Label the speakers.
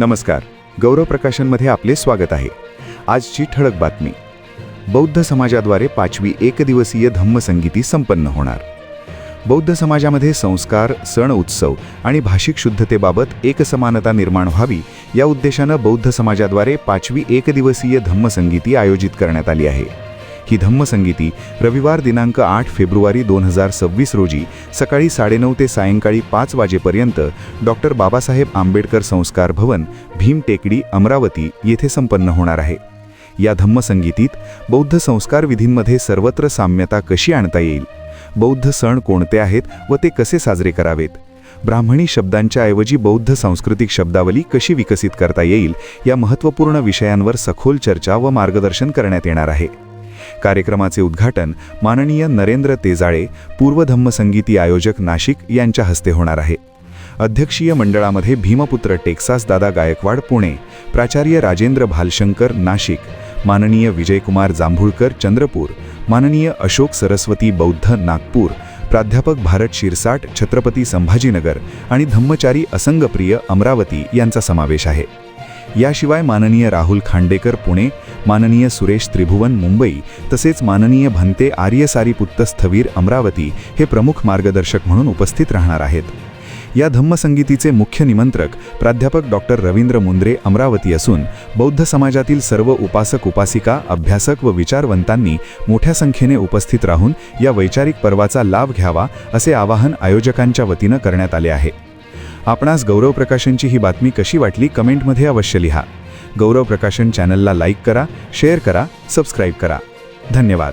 Speaker 1: नमस्कार. गौरव प्रकाशनमध्ये आपले स्वागत आहे. आजची ठळक बातमी. बौद्ध समाजाद्वारे पाचवी एकदिवसीय धम्मसंगीती संपन्न होणार. बौद्ध समाजामध्ये संस्कार सण उत्सव आणि भाषिक शुद्धतेबाबत एकसमानता निर्माण व्हावी या उद्देशानं बौद्ध समाजाद्वारे पाचवी एकदिवसीय धम्मसंगीती आयोजित करण्यात आली आहे. ही धम्मसंगीती रविवार दिनांक आठ फेब्रुवारी दोन हजार सव्वीस रोजी सकाळी साडेनऊ ते सायंकाळी पाच वाजेपर्यंत डॉक्टर बाबासाहेब आंबेडकर संस्कार भवन भीम टेकडी अमरावती येथे संपन्न होणार आहे. या धम्मसंगीतीत बौद्ध संस्कार विधींमध्ये सर्वत्र साम्यता कशी आणता येईल? बौद्ध सण कोणते आहेत व ते कसे साजरे करावेत? ब्राह्मणी शब्दांच्या ऐवजी बौद्ध सांस्कृतिक शब्दावली कशी विकसित करता येईल या महत्त्वपूर्ण विषयांवर सखोल चर्चा व मार्गदर्शन करण्यात येणार आहे. कार्यक्रमाचे उद्घाटन माननीय नरेंद्र तेजाळे पूर्व धम्मसंगीती आयोजक नाशिक यांच्या हस्ते होणार आहे. अध्यक्षीय मंडळामध्ये भीमपुत्र टेक्सास दादा गायकवाड पुणे प्राचार्य राजेंद्र भालशंकर नाशिक माननीय विजयकुमार जांभुळकर चंद्रपूर माननीय अशोक सरस्वती बौद्ध नागपूर प्राध्यापक भारत शिरसाट छत्रपती संभाजीनगर आणि धम्मचारी असंगप्रिय अमरावती यांचा समावेश आहे. याशिवाय माननीय राहुल खांडेकर पुणे माननीय सुरेश त्रिभुवन मुंबई तसेच माननीय भंते आर्यसारीपुत्त स्थवीर अमरावती हे प्रमुख मार्गदर्शक म्हणून उपस्थित राहणार आहेत. या धम्मसंगीतीचे मुख्य निमंत्रक प्राध्यापक डॉक्टर रवींद्र मुंद्रे अमरावती असून बौद्ध समाजातील सर्व उपासक उपासिका अभ्यासक व विचारवंतांनी मोठ्या संख्येने उपस्थित राहून या वैचारिक पर्वाचा लाभ घ्यावा असे आवाहन आयोजकांच्या वतीनं करण्यात आले आहे. आपणास गौरव प्रकाशनची ही बातमी कशी वाटली कमेंटमध्ये अवश्य लिहा. गौरव प्रकाशन चॅनलला लाईक करा शेअर करा सबस्क्राईब करा. धन्यवाद.